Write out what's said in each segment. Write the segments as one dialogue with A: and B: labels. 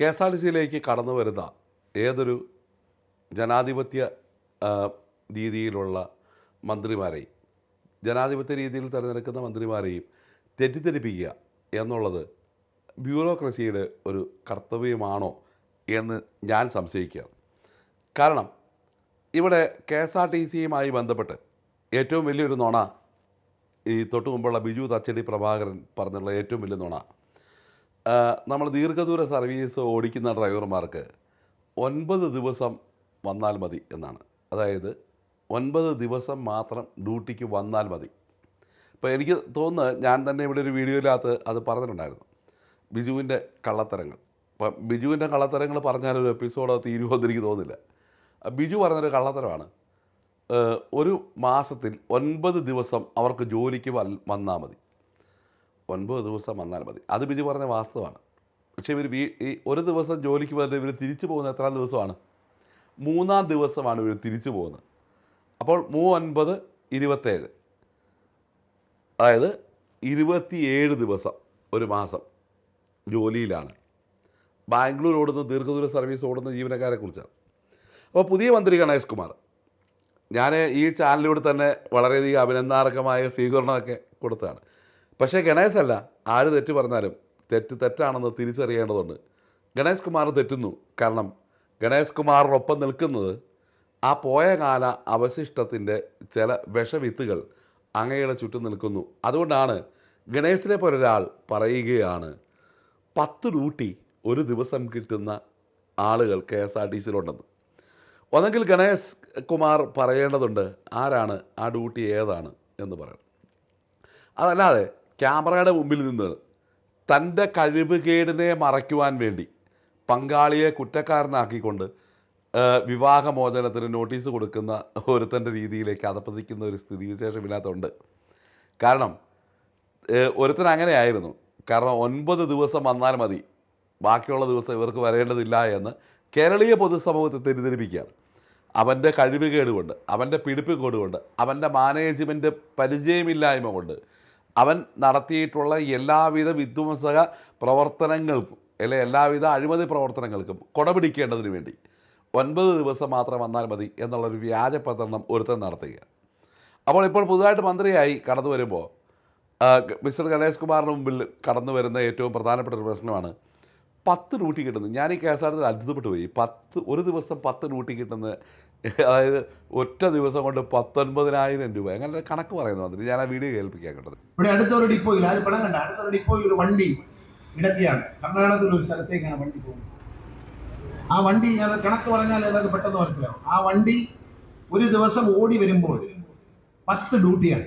A: K S R T സിയിലേക്ക് കടന്നു വരുന്ന ഏതൊരു ജനാധിപത്യ രീതിയിലുള്ള മന്ത്രിമാരെയും ജനാധിപത്യ രീതിയിൽ തിരഞ്ഞെടുക്കുന്ന മന്ത്രിമാരെയും തെറ്റിദ്ധരിപ്പിക്കുക എന്നുള്ളത് ബ്യൂറോക്രസിയുടെ ഒരു കർത്തവ്യമാണോ എന്ന് ഞാൻ സംശയിക്കുകയാണ്. കാരണം ഇവിടെ കെ എസ് ആർ ടി സിയുമായി ബന്ധപ്പെട്ട് ഏറ്റവും വലിയൊരു നുണ ഈ തൊട്ടു മുമ്പുള്ള ബിജു തച്ചടി പ്രഭാകരൻ പറഞ്ഞിട്ടുള്ള ഏറ്റവും വലിയ നുണ നമ്മൾ ദീർഘദൂര സർവീസ് ഓടിക്കുന്ന ഡ്രൈവർമാർക്ക് ഒൻപത് ദിവസം വന്നാൽ മതി എന്നാണ്. അതായത് ഒൻപത് ദിവസം മാത്രം ഡ്യൂട്ടിക്ക് വന്നാൽ മതി. ഇപ്പോൾ എനിക്ക് തോന്നുന്നത് ഞാൻ തന്നെ ഇവിടെ ഒരു വീഡിയോയിലകത്ത് അത് പറഞ്ഞിട്ടുണ്ടായിരുന്നു. ബിജുവിന്റെ കള്ളത്തരങ്ങൾ. ഇപ്പം ബിജുവിന്റെ കള്ളത്തരങ്ങൾ പറഞ്ഞാൽ ഒരു എപ്പിസോഡ് തീരുമെന്ന് എനിക്ക് തോന്നുന്നില്ല. ബിജു പറഞ്ഞൊരു കള്ളത്തരമാണ്. ഒരു മാസത്തിൽ ഒൻപത് ദിവസം അവർക്ക് ജോലിക്ക് വന്നാൽ മതി. ഒൻപത് ദിവസം വന്നാൽ മതി. അത് ബിജു പറഞ്ഞ വാസ്തവമാണ്. പക്ഷേ ഇവർ വീ ഈ ഒരു ദിവസം ജോലിക്ക് പോകുന്നത് ഇവർ തിരിച്ചു പോകുന്ന എത്ര ദിവസമാണ്? മൂന്നാം ദിവസമാണ് ഇവർ തിരിച്ചു പോകുന്നത്. അപ്പോൾ മൂവൊൻപത് ഇരുപത്തേഴ്. അതായത് ഇരുപത്തിയേഴ് ദിവസം ഒരു മാസം ജോലിയിലാണ്. ബാംഗ്ലൂർ ഓടുന്ന ദീർഘദൂര സർവീസ് ഓടുന്ന ജീവനക്കാരെ കുറിച്ചാണ് അപ്പോൾ പുതിയ മന്ത്രി ഗണേഷ് കുമാർ. ഞാൻ ഈ ചാനലിലൂടെ തന്നെ വളരെയധികം അഭിനന്ദനാർഹമായ സ്വീകരണമൊക്കെ കൊടുത്തതാണ്. പക്ഷേ ഗണേശ് അല്ല. ആര് തെറ്റ് പറഞ്ഞാലും തെറ്റ് തെറ്റാണെന്ന് തിരിച്ചറിയേണ്ടതുണ്ട്. ഗണേഷ് കുമാർ തെറ്റുന്നു. കാരണം ഗണേഷ് കുമാറിനൊപ്പം നിൽക്കുന്നത് ആ പോയ കാല അവശിഷ്ടത്തിന്റെ ചില വിഷവിത്തുകൾ അങ്ങയുടെ ചുറ്റും നിൽക്കുന്നു. അതുകൊണ്ടാണ് ഗണേശിനെ പോലൊരാൾ പറയുകയാണ് പത്ത് ഡ്യൂട്ടി ഒരു ദിവസം കിട്ടുന്ന ആളുകൾ കെ എസ് ആർ ടി സിയിലുണ്ടെന്ന്. ഒന്നെങ്കിൽ ഗണേഷ് കുമാർ പറയേണ്ടതുണ്ട് ആരാണ്? ആ ഡ്യൂട്ടി ഏതാണ്? എന്ന് പറയണം. അതല്ലാതെ ക്യാമറയുടെ മുമ്പിൽ നിന്ന് തന്റെ കഴിവുകേടിനെ മറയ്ക്കുവാൻ വേണ്ടി പങ്കാളിയെ കുറ്റക്കാരനാക്കിക്കൊണ്ട് വിവാഹമോചനത്തിന് നോട്ടീസ് കൊടുക്കുന്ന ഒരുത്തന്റെ രീതിയിലേക്ക് അതപ്പതിക്കുന്ന ഒരു സ്ഥിതിവിശേഷം സ്ഥിതിവിശേഷമില്ലാത്തതുണ്ട്. കാരണം ഒരുത്തൻ അങ്ങനെയായിരുന്നു. കാരണം ഒൻപത് ദിവസം വന്നാൽ മതി. ബാക്കിയുള്ള ദിവസം ഇവർക്ക് വരേണ്ടതില്ല എന്ന് കേരളീയ പൊതുസമൂഹത്തെ തെറ്റിദ്ധരിപ്പിക്കുകയാണ്. അവന്റെ കഴിവുകേട് അവന്റെ പിടിപ്പുകേട് കൊണ്ട് അവന്റെ മാനേജ്മെന്റ് പരിചയമില്ലായ്മ കൊണ്ട് അവൻ നടത്തിയിട്ടുള്ള എല്ലാവിധ വിധ്വംസക പ്രവർത്തനങ്ങൾക്കും അല്ലെ എല്ലാവിധ അഴിമതി പ്രവർത്തനങ്ങൾക്കും കൊടപിടിക്കേണ്ടതിന് വേണ്ടി ഒൻപത് ദിവസം മാത്രം വന്നാൽ മതി എന്നുള്ളൊരു വ്യാജ പ്രചരണം ഒരുത്തൻ നടത്തുക. അപ്പോൾ ഇപ്പോൾ പുതുതായിട്ട് മന്ത്രിയായി കടന്നു വരുമ്പോൾ മിസ്റ്റർ ഗണേഷ് കുമാറിന് മുമ്പിൽ കടന്നു വരുന്ന ഏറ്റവും പ്രധാനപ്പെട്ട ഒരു പ്രശ്നമാണ് പത്ത് ഡ്യൂട്ടി കിട്ടുന്നത് ഞാൻ ഈ കേസ് ആർ അത്ഭുതപ്പെട്ടു പോയി. പത്ത് ഒരു ദിവസം പത്ത് ഡ്യൂട്ടി കിട്ടുന്നത് അതായത് ഒറ്റ ദിവസം കൊണ്ട് പത്തൊൻപതിനായിരം രൂപ. അങ്ങനെ കണക്ക് പറയുന്നു മന്ത്രി ഞാൻ ആ വീഡിയോ കേൾപ്പിക്കാൻ കേട്ടത്.
B: ഇവിടെ അടുത്തൊരു ഡിപ്പോയിൽ അത് പണം കണ്ട അടുത്തൊരു ഡിപ്പോയിൽ ഒരു വണ്ടി ഇടക്കിയാണ് കർണാടകത്തിൽ ഒരു സ്ഥലത്തേക്കാണ് വണ്ടി പോകുന്നത്. ആ വണ്ടി ഞാൻ കണക്ക് പറഞ്ഞാൽ അത് പെട്ടെന്ന് മനസ്സിലാവും. ആ വണ്ടി ഒരു ദിവസം ഓടി വരുമ്പോൾ പത്ത് ഡ്യൂട്ടിയാണ്.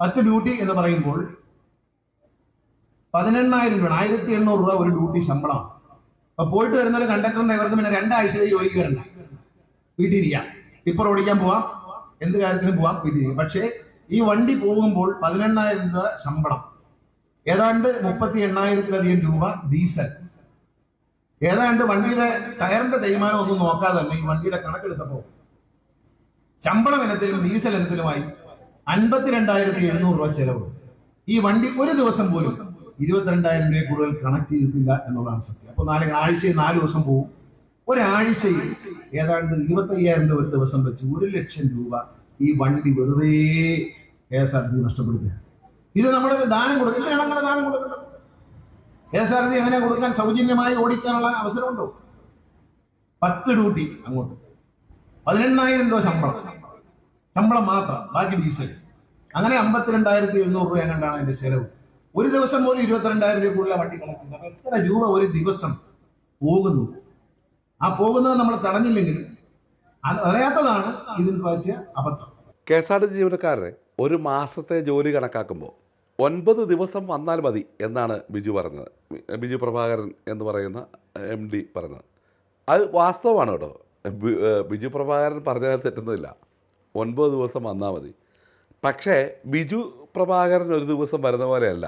B: പത്ത് ഡ്യൂട്ടി എന്ന് പറയുമ്പോൾ പതിനെണ്ണായിരം രൂപ ആയിരത്തി എണ്ണൂറ് രൂപ ഒരു ഡ്യൂട്ടി ശമ്പളമാണ്. അപ്പൊ പോയിട്ട് വരുന്ന ഒരു കണ്ടക്ടറിന്റെ ഇവർക്ക് പിന്നെ രണ്ടാഴ്ചയിൽ ജോലിക്ക് വരണ്ട. വീട്ടിലിരിക്കാം ടിപ്പർ ഓടിക്കാൻ പോവാം. എന്ത് കാര്യത്തിനും പോവാം വീട്ടിലിരിക്കാം പക്ഷേ ഈ വണ്ടി പോകുമ്പോൾ പതിനെണ്ണായിരം രൂപ ശമ്പളം. ഏതാണ്ട് മുപ്പത്തി എണ്ണായിരത്തിലധികം രൂപ ഡീസൽ. ഏതാണ്ട് വണ്ടിയുടെ ടയറിന്റെ തേയ്മാനം ഒന്നും നോക്കാതെ തന്നെ ഈ വണ്ടിയുടെ കണക്കെടുത്തപ്പോ ശമ്പളം ഇനത്തിലും ഡീസൽ ഇനത്തിലുമായി അൻപത്തിരണ്ടായിരത്തി എഴുന്നൂറ് രൂപ ചെലവ്. ഈ വണ്ടി ഒരു ദിവസം പോലും ഇരുപത്തിരണ്ടായിരം രൂപ കൂടുതൽ കണക്ട് ചെയ്തിട്ടില്ല എന്നുള്ളതാണ് സത്യം. അപ്പൊ നാല് ആഴ്ചയിൽ നാല് ദിവസം പോകും ഒരാഴ്ചയിൽ ഏതാണ്ട് ഇരുപത്തയ്യായിരം രൂപ ഒരു ദിവസം വെച്ച് ഒരു ലക്ഷം രൂപ ഈ വണ്ടി വെറുതെ കെ എസ് ആർ ടി നഷ്ടപ്പെടുത്തുകയാണ് ഇത് നമ്മൾ ദാനം കൊടുക്കും. ഇതിനാണ് അങ്ങനെ ദാനം കൊടുക്കുന്നത് കെ എസ് ആർ ടി അങ്ങനെ കൊടുക്കാൻ സൗജന്യമായി ഓടിക്കാനുള്ള അവസരമുണ്ടോ? പത്ത് ഡ്യൂട്ടി അങ്ങോട്ട്. പതിനെണ്ണായിരം രൂപ ശമ്പളം. ശമ്പളം മാത്രം ബാക്കി ഡീസൽ. അങ്ങനെ അമ്പത്തിരണ്ടായിരത്തി എഴുന്നൂറ് രൂപ എങ്ങനെയാണ് അതിന്റെ ചെലവ്. ഒരു ദിവസം പോലും ഇരുപത്തിരണ്ടായിരം രൂപ കൂടുതൽ വണ്ടി കണക്കുന്നത് എത്ര രൂപ ഒരു ദിവസം പോകുന്നു? ആ പോകുന്നത് നമ്മൾ തടഞ്ഞില്ലെങ്കിൽ അറിയാത്തതാണ് ഇതിൽ പറ്റിയ അബദ്ധം.
A: കെ എസ് ആർ ടി ജീവനക്കാരനെ ഒരു മാസത്തെ ജോലി കണക്കാക്കുമ്പോൾ ഒൻപത് ദിവസം വന്നാൽ മതി എന്നാണ് ബിജു പറഞ്ഞത്. ബിജു പ്രഭാകരൻ എന്ന് പറയുന്ന എം ഡി പറഞ്ഞത്. അത് വാസ്തവമാണ് കേട്ടോ. ബിജു പ്രഭാകരൻ പറഞ്ഞാൽ തെറ്റുന്നില്ല ഒൻപത് ദിവസം വന്നാൽ മതി. പക്ഷേ ബിജു പ്രഭാകരൻ ഒരു ദിവസം വരുന്ന പോലെയല്ല.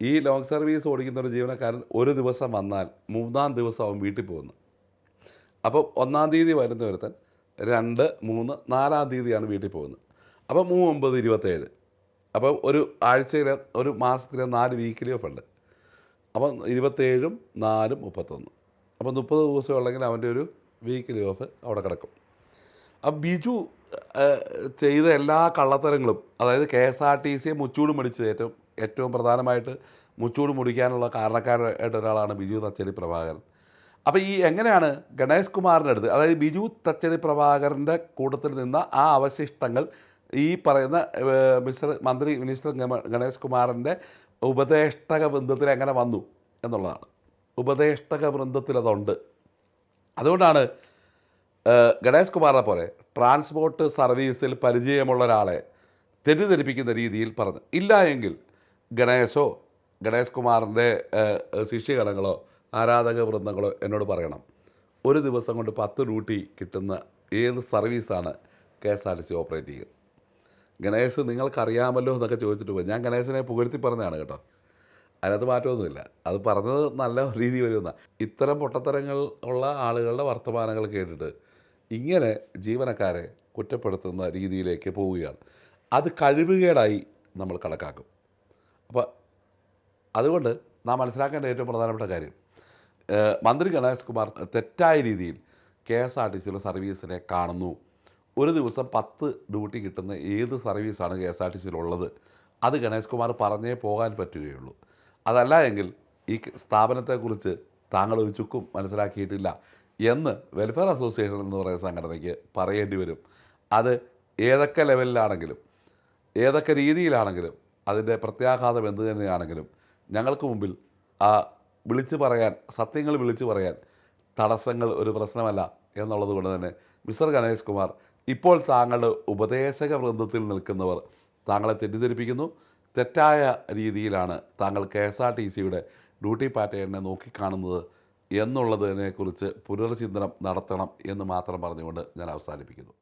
A: ഈ ലോങ് സർവീസ് ഓടിക്കുന്ന ഒരു ജീവനക്കാരൻ ഒരു ദിവസം വന്നാൽ മൂന്നാം ദിവസം അവൻ വീട്ടിൽ പോകുന്നു. അപ്പോൾ ഒന്നാം തീയതി വരുന്ന ഒരുത്തൻ രണ്ട് മൂന്ന് നാലാം തീയതിയാണ് വീട്ടിൽ പോകുന്നത്. അപ്പോൾ മൂന്ന് ഒമ്പത് ഇരുപത്തേഴ്. അപ്പോൾ ഒരു ആഴ്ചയിലെ ഒരു മാസത്തിലെ നാല് വീക്കിലി ഓഫ് ഉണ്ട്. അപ്പം ഇരുപത്തേഴും നാലും മുപ്പത്തൊന്ന്. അപ്പം മുപ്പത് ദിവസം ഉള്ളെങ്കിൽ അവന്റെ ഒരു വീക്കിലി ഓഫ് അവിടെ കിടക്കും. അപ്പം ബിജു ചെയ്ത എല്ലാ കള്ളത്തരങ്ങളും അതായത് കെ എസ് ആർ ടി സിയെ മുച്ചൂട് മുടിച്ചത് ഏറ്റവും ഏറ്റവും പ്രധാനമായിട്ട് മുച്ചൂട് മുടിക്കാനുള്ള കാരണക്കാരായിട്ട് ഒരാളാണ് ബിജു തച്ചേരി പ്രഭാകരൻ. അപ്പോൾ ഈ എങ്ങനെയാണ് ഗണേഷ് കുമാറിന്റെ അടുത്ത് അതായത് ബിജു തച്ചരി പ്രഭാകരന്റെ കൂട്ടത്തിൽ നിന്ന ആ അവശിഷ്ടങ്ങൾ ഈ പറയുന്ന മിസ്റ്റർ മന്ത്രി മിനിസ്റ്റർ ഗണേഷ് കുമാറിന്റെ ഉപദേഷ്ടക വൃന്ദത്തിൽ എങ്ങനെ വന്നു എന്നുള്ളതാണ്. ഉപദേഷ്ടക വൃന്ദത്തിൽ അതുണ്ട്. അതുകൊണ്ടാണ് ഗണേഷ് കുമാറിനെ പോലെ ട്രാൻസ്പോർട്ട് സർവീസിൽ പരിചയമുള്ള ഒരാളെ തെറ്റിദ്ധരിപ്പിക്കുന്ന രീതിയിൽ പറഞ്ഞു. ഇല്ല എങ്കിൽ ഗണേശോ ഗണേഷ് കുമാറിന്റെ ശിഷ്യഗണങ്ങളോ ആരാധക വൃന്ദങ്ങളോ എന്നോട് പറയണം. ഒരു ദിവസം കൊണ്ട് പത്ത് ഡ്യൂട്ടി കിട്ടുന്ന ഏത് സർവീസാണ് K S R T C operate ചെയ്യുക? ഗണേശ് നിങ്ങൾക്കറിയാമല്ലോ എന്നൊക്കെ ചോദിച്ചിട്ട് പോയി. ഞാൻ ഗണേശനെ പുകഴ്ത്തി പറഞ്ഞതാണ് കേട്ടോ. അതിനകത്ത് മാറ്റമൊന്നുമില്ല. അത് പറഞ്ഞത് നല്ല രീതി വരുന്ന ഇത്തരം പൊട്ടത്തരങ്ങൾ ഉള്ള ആളുകളുടെ വർത്തമാനങ്ങൾ കേട്ടിട്ട് ഇങ്ങനെ ജീവനക്കാരെ കുറ്റപ്പെടുത്തുന്ന രീതിയിലേക്ക് പോവുകയാണ്. അത് കഴിവുകേടായി നമ്മൾ കണക്കാക്കും. അപ്പോൾ അതുകൊണ്ട് നാം മനസ്സിലാക്കേണ്ട ഏറ്റവും പ്രധാനപ്പെട്ട കാര്യം മന്ത്രി ഗണേഷ് കുമാർ തെറ്റായ രീതിയിൽ കെ എസ് ആർ ടി സിയിലെ സർവീസിനെ കാണുന്നു. ഒരു ദിവസം പത്ത് ഡ്യൂട്ടി കിട്ടുന്ന ഏത് സർവീസാണ് കെ എസ് ആർ ടി സിയിലുള്ളത്? അത് ഗണേഷ് കുമാർ പറഞ്ഞേ പോകാൻ പറ്റുകയുള്ളൂ. അതല്ല എങ്കിൽ ഈ സ്ഥാപനത്തെക്കുറിച്ച് താങ്കൾ ഒരു ചുക്കും മനസ്സിലാക്കിയിട്ടില്ല എന്ന് വെൽഫെയർ അസോസിയേഷൻ എന്ന് പറയുന്ന സംഘടനയ്ക്ക് പറയേണ്ടി വരും. അത് ഏതൊക്കെ ലെവലിലാണെങ്കിലും ഏതൊക്കെ രീതിയിലാണെങ്കിലും അതിന്റെ പ്രത്യാഘാതം എന്ത് തന്നെയാണെങ്കിലും ഞങ്ങൾക്ക് മുമ്പിൽ ആ വിളിച്ചു പറയാൻ സത്യങ്ങൾ വിളിച്ചു പറയാൻ തടസ്സങ്ങൾ ഒരു പ്രശ്നമല്ല എന്നുള്ളത് കൊണ്ട് തന്നെ മിസ്റ്റർ ഗണേഷ് കുമാർ ഇപ്പോൾ താങ്കളുടെ ഉപദേശക വൃന്ദത്തിൽ നിൽക്കുന്നവർ താങ്കളെ തെറ്റിദ്ധരിപ്പിക്കുന്നു. തെറ്റായ രീതിയിലാണ് താങ്കൾ കെ എസ് ആർ ടി സിയുടെ ഡ്യൂട്ടി പാറ്റേണിനെ നോക്കിക്കാണുന്നത് എന്നുള്ളതിനെക്കുറിച്ച് പുനർചിന്തനം നടത്തണം എന്ന് മാത്രം പറഞ്ഞുകൊണ്ട് ഞാൻ അവസാനിപ്പിക്കുന്നു.